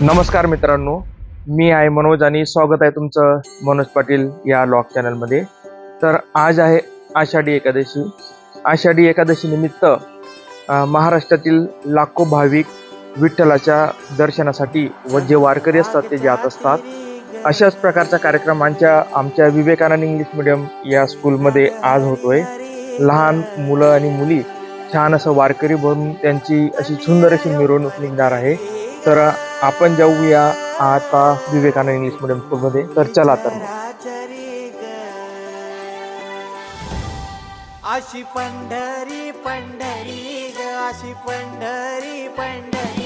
नमस्कार मित्रांनो मी आहे मनोज आणि स्वागत आहे तुमचं मनोज पाटील या लॉग चॅनलमध्ये. तर आज आहे आषाढी एकादशी. आषाढी एकादशी निमित्त महाराष्ट्रातील लाखो भाविक विठ्ठलाच्या दर्शनासाठी व जे वारकरी असतात ते जात असतात. अशाच प्रकारचा कार्यक्रम आमच्या आमच्या विवेकानंद इंग्लिश मिडियम या स्कूलमध्ये आज होतोय. लहान मुलं आणि मुली छान असं वारकरी बनून त्यांची अशी सुंदर अशी मिरवणूक निघणार आहे. तर आपण जाऊया आता विवेकानंद इंग्लिश मिडियम स्कूलमध्ये तर चला तर. अशी पंढरी पंढरी ग अशी पंढरी पंढरी.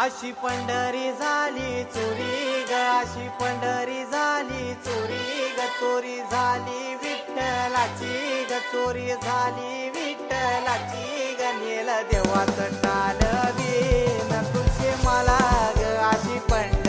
अशी पंढरी झाली चोरी ग अशी पंढरी झाली चोरी ग चोरी झाली विठ्ठलाची ग चोरी झाली विठ्ठलाची ग नेल देवाचं टाल बीन. तुझे मला ग अशी पंढरी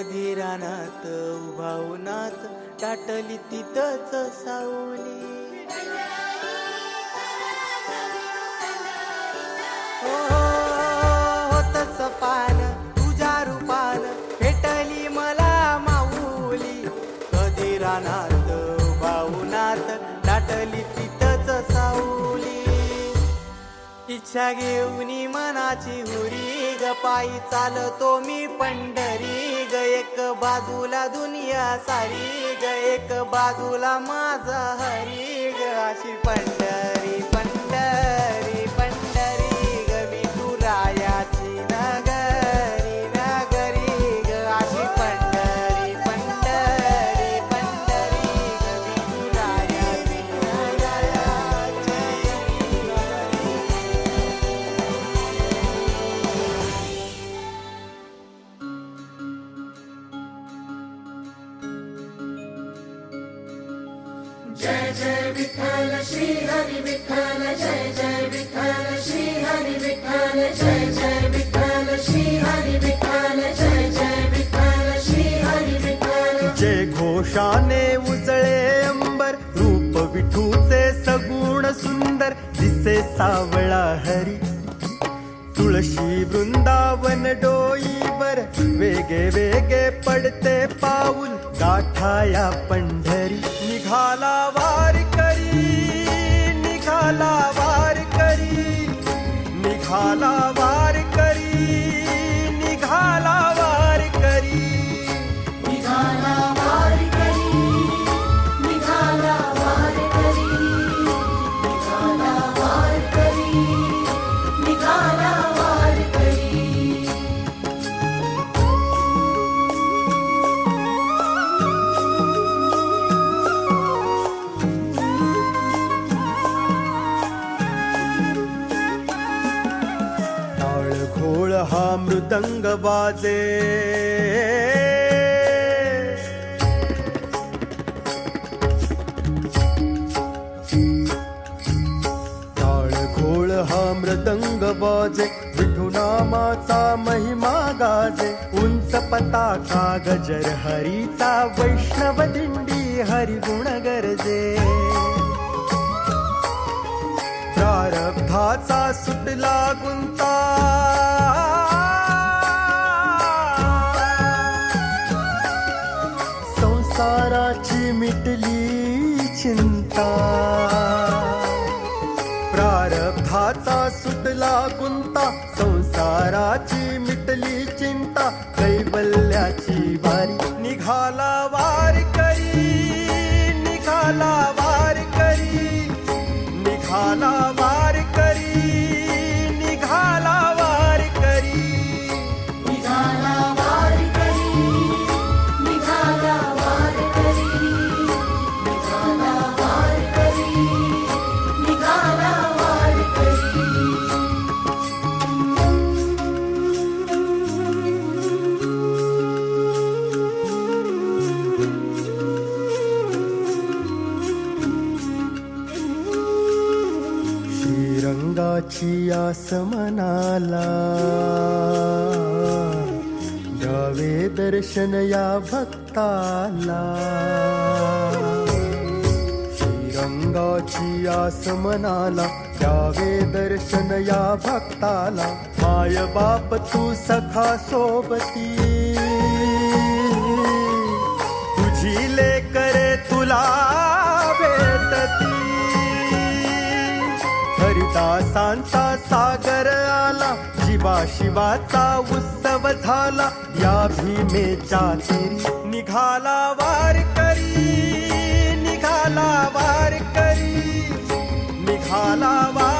कधी रानात उभा उन्हात टाटली तिथंच सावली. हो, होत तुझ्या रूपान भेटली मला माऊली. कधी रानात बाऊनात दाटली तिथंच सावली. इच्छा घेऊन मनाची हुरी पायी चालतो मी पंढरी. ग एक बाजूला दुनिया सारी. ग एक बाजूला माझा हरी. ग अशी पंढरी जय जय विठ्ठल श्री हरी विठ्ठल जय जय विठ्ठल श्री हरी विठ्ठल जय जय विठ्ठल श्री हरी विठ्ठल जय जय विठ्ठल श्री हरी विठ्ठल। जय घोषाने उजळे अंबर रूप विठूचे सगुण सुंदर दिसे सावळा हरी। तुळशी वृंदावन डोईवर वेगे वेगे पडते पाऊल गाठाया पंढरी। निघाला मृदंग बाजे। टाळ घोळ हा मृदंग बाजे विठुनामाचा महिमा गाजे। उंच पताका गजर हरीचा वैष्णव दिंडी हरिगुण गरजे। प्रारब्धाचा सुटला गुंता। व्यास मनाला. द्यावे दर्शन या भक्ताला. श्रीरंगाची आसमनाला द्यावे दर्शन या भक्ताला. माय बाप तू सखा सोबती. तुझी लेकरे तुला हरिदासांचा सागर आला. शिवा शिवाचा उत्सव झाला. या भीमेच्या तिरी निघाला वार करी निघाला वार करी निघाला वार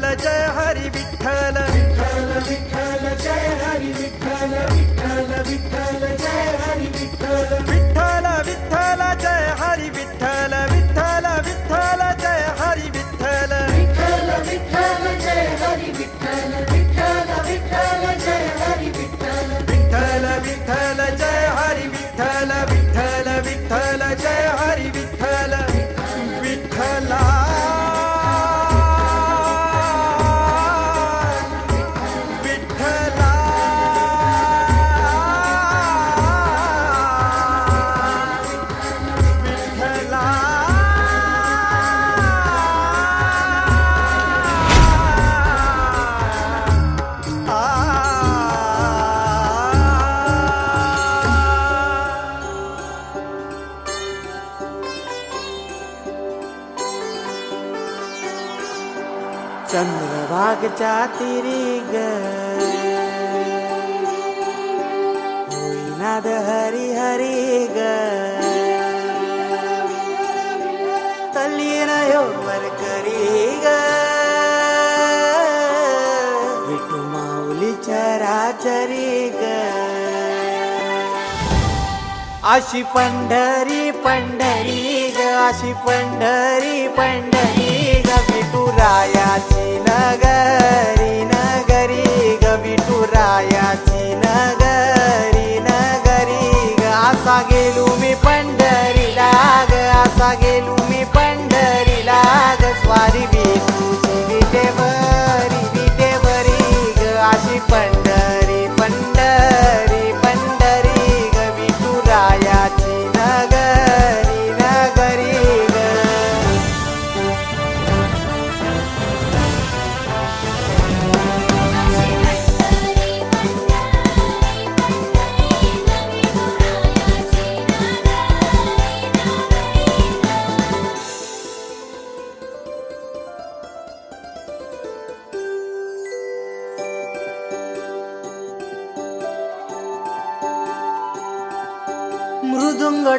चंद्रभागच्या तिरी ग. होईनाद हरी हरी ग. तल्लीन यो वर करी ग. विठू माऊली चराचरी ग. अशी पंढरी पंढरी ग अशी पंढरी पंढरी विठुरायाची नगरी नगरी ग विठुरायाची नगरी नगरी ग. असा गेलो मी पंढरीला ग असा गेलो मी पंढरीला ग. स्वारी विठूची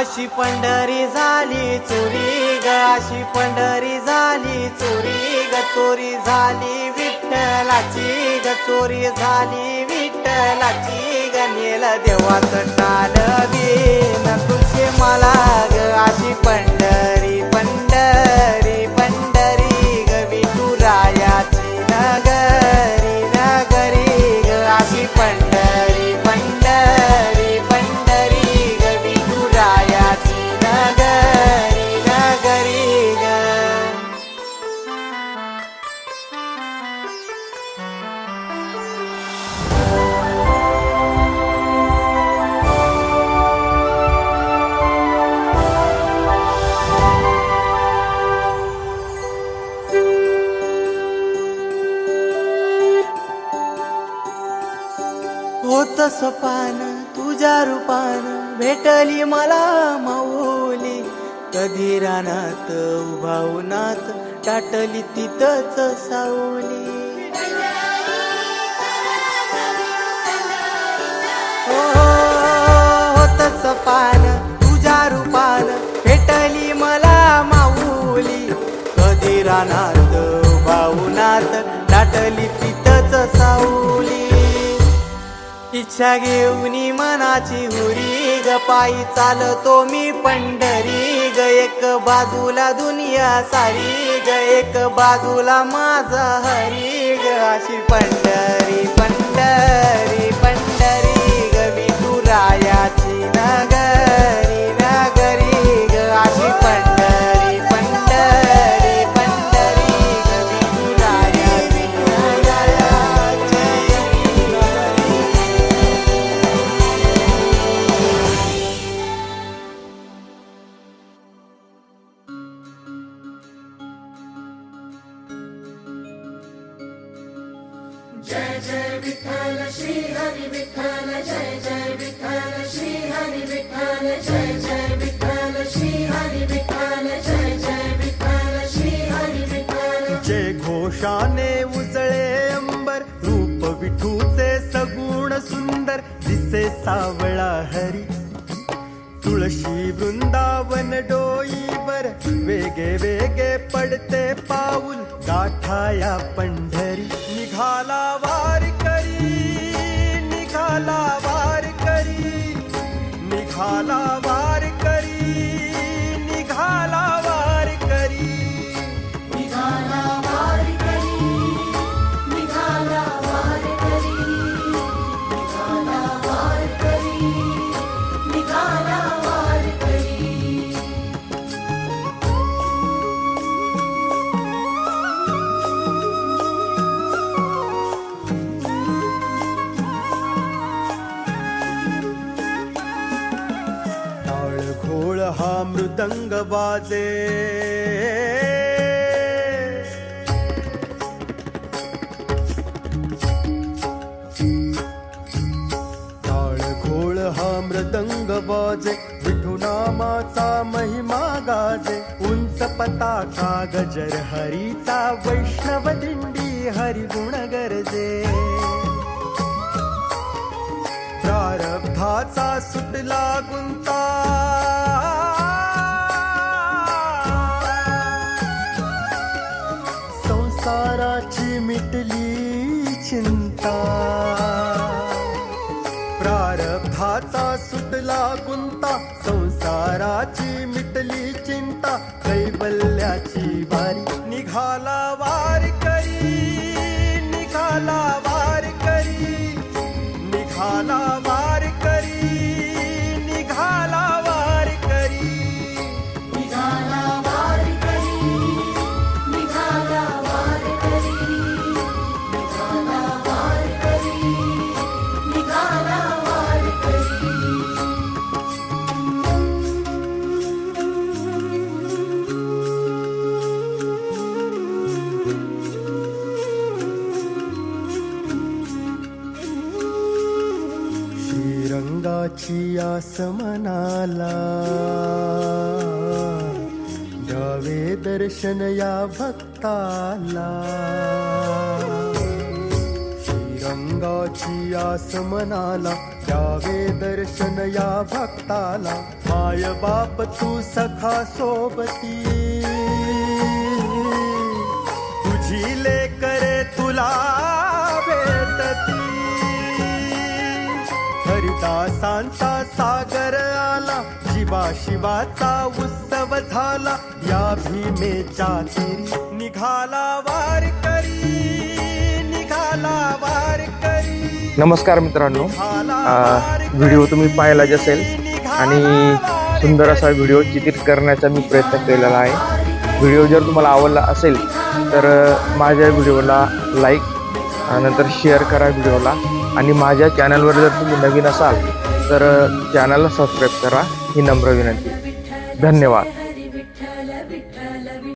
अशी पंढरी झाली चोरी ग अशी पंढरी झाली चोरी ग चोरी झाली विठ्ठलाची ग चोरी झाली विठ्ठलाची ग नेल देवाचं टाल न तुझे मला ग अशी पंढरी पंढरी पंढरी. तिथंच सावली. हो, हो, हो तस पान तुझ्या रूपान भेटली मला माऊली. कधी रानात भाऊनात दाटली तिथंच सावली. इच्छा घेऊन मनाची हुरी ग पायी चालतो मी पंढरी ग एक बाजूला दुनिया सारी ग एक बाजूला माझा हरी ग अशी जय जय विठ्ठल श्री हरी विठ्ठल जय जय विठ्ठल श्री हरी विठ्ठल जय जय विठ्ठल श्री हरी विठ्ठल जय जय विठ्ठल श्री हरी विठ्ठल। जय घोषाने उजळे अंबर रूप विठूचे सगुण सुंदर दिसे सावळा हरी। तुळशी वृंदावन डोईवर वेगे वेगे पडते पाऊल गाठाया पंढरी। मेघाला वारी मृदंग वाजे. घोळ हा मृदंग वाजे. विठुनामाचा महिमा गाजे. उंच पताका गजर हरीचा. वैष्णव दिंडी हरिगुण गरजे. प्रारब्धाचा सुटला गुंता. मनाला द्यावे दर्शन या भक्ताला। श्रीरंगाची आस मनाला द्यावे दर्शन या भक्ताला। माय बाप तू सखा सोबती। हरिदासांचा सागर आला. शिवा शिवाचा उत्सव झाला. या भीमेच्या तीरी निघाला वार करी निघाला वार करी नमस्कार मित्रांनो. व्हिडिओ तुम्ही पाहिलाच असेल आणि सुंदर असा. व्हिडिओ चित्रित करण्याचा मी प्रयत्न केलेला आहे. व्हिडिओ जर तुम्हाला आवडला असेल तर माझ्या व्हिडिओला लाईक नंतर शेअर करा व्हिडिओला. आणि माझ्या चॅनलवर जर तुम्ही नवीन असाल तर uh, चॅनलला सबस्क्राईब करा. ही नम्र विनंती. धन्यवाद.